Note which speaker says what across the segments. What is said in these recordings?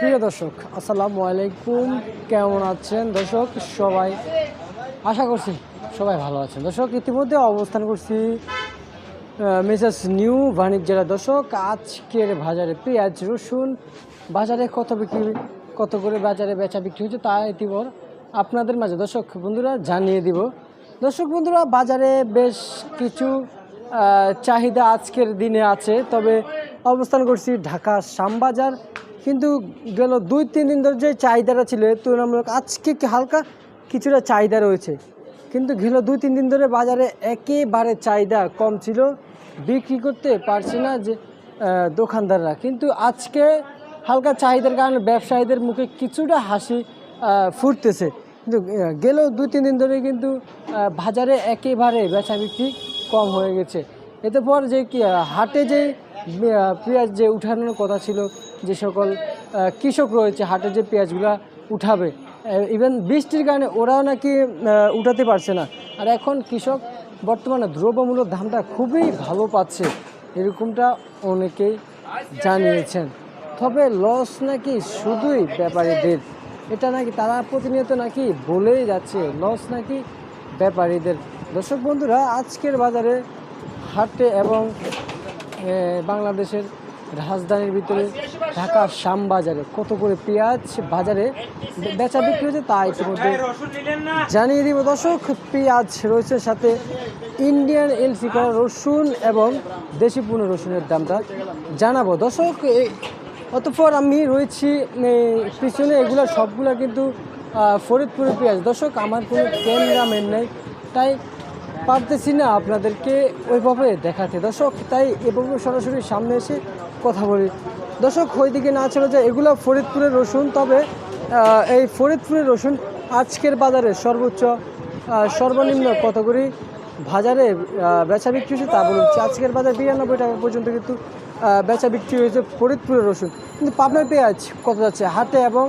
Speaker 1: প্রিয় দর্শক, আসসালামু আলাইকুম। কেমন আছেন দর্শক? সবাই আশা করছি সবাই ভালো আছেন। দর্শক, ইতিমধ্যে অবস্থান করছি মিসেস নিউ বাণিজ্যের দর্শক। আজকের বাজারে পেঁয়াজ, রসুন, বাজারে কত বিক্রি, কত করে বাজারে বেচা বিক্রি হচ্ছে তা ইতিমধ্যে আপনাদের মাঝে দর্শক বন্ধুরা জানিয়ে দিব। দর্শক বন্ধুরা, বাজারে বেশ কিছু চাহিদা আজকের দিনে আছে, তবে অবস্থান করছি ঢাকা শ্যামবাজার। কিন্তু গেল দুই, তিন দিন ধরে যে চাহিদাটা ছিল তুলনামূলক আজকে হালকা কিছুটা চাহিদা রয়েছে। কিন্তু গেল দুই, তিন দিন ধরে বাজারে একেবারে চাহিদা কম ছিল, বিক্রি করতে পারছে না যে দোকানদাররা। কিন্তু আজকে হালকা চাহিদার কারণে ব্যবসায়ীদের মুখে কিছুটা হাসি ফুটতেছে। কিন্তু গেল দুই, তিন দিন ধরে কিন্তু বাজারে একেবারে বেচা বিক্রি কম হয়ে গেছে। এতে পর যে কি হাটে যে পেঁয়াজ যে উঠানোর কথা ছিল, যে সকল কৃষক রয়েছে, হাটে যে পেঁয়াজগুলো উঠাবে ইভেন বৃষ্টির কারণে ওরাও নাকি উঠাতে পারছে না। আর এখন কৃষক বর্তমানে দ্রব্যমূল্যের দামটা খুবই ভালো পাচ্ছে, এরকমটা অনেকেই জানিয়েছেন। তবে লস নাকি শুধুই ব্যাপারীদের, এটা নাকি তারা প্রতিনিয়ত নাকি বলেই যাচ্ছে লস নাকি ব্যাপারীদের। দর্শক বন্ধুরা, আজকের বাজারে হাটে এবং বাংলাদেশের রাজধানীর ভিতরে ঢাকা শ্যামবাজারে কত করে পেঁয়াজ বাজারে বেচা বিক্রি হচ্ছে তা ইতিমধ্যে জানিয়ে দিব। দর্শক, পেঁয়াজ রয়েছে সাথে ইন্ডিয়ান এলসি করা রসুন এবং দেশি পূর্ণ রসুনের দামটা জানাব। দর্শক অতঃপর আমি রয়েছি পিছনে এগুলো সবগুলো কিন্তু ফরিদপুরের পেঁয়াজ। দর্শক, আমার কোনো ক্যামেরাম্যান নেই, তাই পারতেছি না আপনাদেরকে ওইভাবে দেখাতে। দর্শক, তাই এভাবে সরাসরি সামনে এসে কথা বলি। দর্শক, ওইদিকে না চলে যায়, এগুলো ফরিদপুরের রসুন। তবে এই ফরিদপুরের রসুন আজকের বাজারে সর্বোচ্চ সর্বনিম্ন কত করে বাজারে বেচা বিক্রি হয়েছে তা বলুন। আজকের বাজার বিরানব্বই টাকা পর্যন্ত কিন্তু বেচা বিক্রি হয়েছে ফরিদপুরের রসুন। কিন্তু পাবনার পেঁয়াজ কত যাচ্ছে? হাতে এবং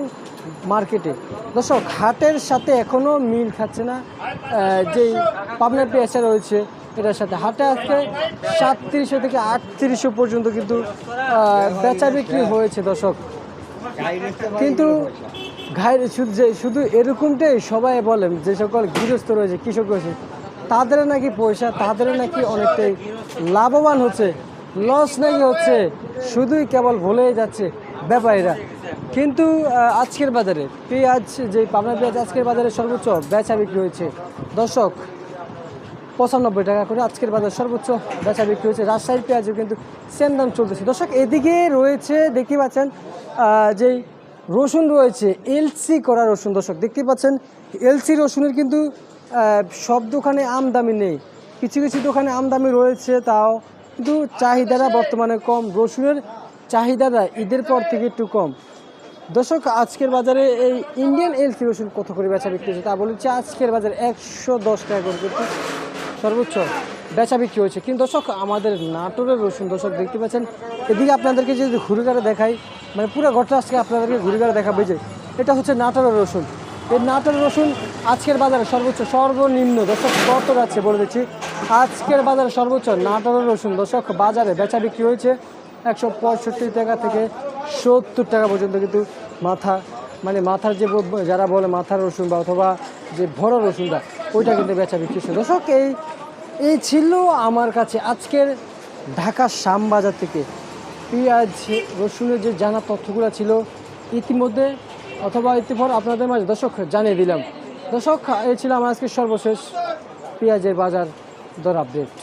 Speaker 1: মার্কেটে। দর্শক, হাটের সাথে এখনও মিল খাচ্ছে না যেই পাবনার পেঁয়াজটা রয়েছে, এটার সাথে। হাটে আজকে সাতত্রিশশো থেকে আটত্রিশশো পর্যন্ত কিন্তু বেচা বিক্রি হয়েছে দর্শক। কিন্তু ঘাই শুধু যে শুধু এরকমটাই সবাই বলেন, যে সকল গৃহস্থ রয়েছে, কৃষক রয়েছে, তাদের নাকি পয়সা, তাদের নাকি অনেকটাই লাভবান হচ্ছে, লস নাকি হচ্ছে, শুধুই কেবল ভুলেই যাচ্ছে ব্যাপারীরা। কিন্তু আজকের বাজারে পেঁয়াজ, যে পাবনা পেঁয়াজ আজকের বাজারে সর্বোচ্চ বেচা বিক্রি হয়েছে। দর্শক, পঁচানব্বই টাকা করে আজকের বাজার সর্বোচ্চ বেচা বিক্রি হয়েছে। রাজশাহীর পেঁয়াজও কিন্তু সেম দাম চলতেছে। দর্শক, এদিকে রয়েছে দেখতে পাচ্ছেন যেই রসুন রয়েছে, এলসি করা রসুন। দর্শক দেখতে পাচ্ছেন, এলসি রসুনের কিন্তু সব দোকানে আমদামি নেই। কিছু কিছু দোকানে আমদামি রয়েছে, তাও কিন্তু চাহিদাটা বর্তমানে কম। রসুনের চাহিদাটা ঈদের পর থেকে একটু কম। দর্শক, আজকের বাজারে এই ইন্ডিয়ান এলসি রসুন কত করে বেচা বিক্রি হচ্ছে তা বলেছে, আজকের বাজারে একশো দশ টাকা করে কিন্তু সর্বোচ্চ বেচা বিক্রি হয়েছে। কিন্তু দর্শক, আমাদের নাটোরের রসুন দর্শক দেখতে পাচ্ছেন, এদিকে আপনাদেরকে যদি ঘুরিগারে দেখাই মানে পুরো ঘরটা আজকে আপনাদেরকে ঘুরে ঘুরিগারে দেখাবে। যে, এটা হচ্ছে নাটোরের রসুন। এই নাটোরের রসুন আজকের বাজারে সর্বোচ্চ, সর্বনিম্ন দর্শক কত যাচ্ছে বলে দিচ্ছি। আজকের বাজারে সর্বোচ্চ নাটোরের রসুন দর্শক, বাজারে বেচা বিক্রি হয়েছে একশো পঁয়ষট্টি টাকা থেকে সত্তর টাকা পর্যন্ত কিন্তু মাথা মানে মাথার যে যারা বলে মাথার রসুন বা অথবা যে বড় রসুনটা, ওইটা কিন্তু বেচা বিক্রি দর্শক, এই এই ছিল আমার কাছে আজকের ঢাকা শ্যামবাজার থেকে। পেঁয়াজ, রসুনের যে জানা তথ্যগুলো ছিল ইতিমধ্যে, অথবা ইতিপর আপনাদের মাঝে, দর্শক, জানিয়ে দিলাম। দর্শক, এই ছিল আমার আজকে সর্বশেষ পেঁয়াজের বাজার দর আপডেট।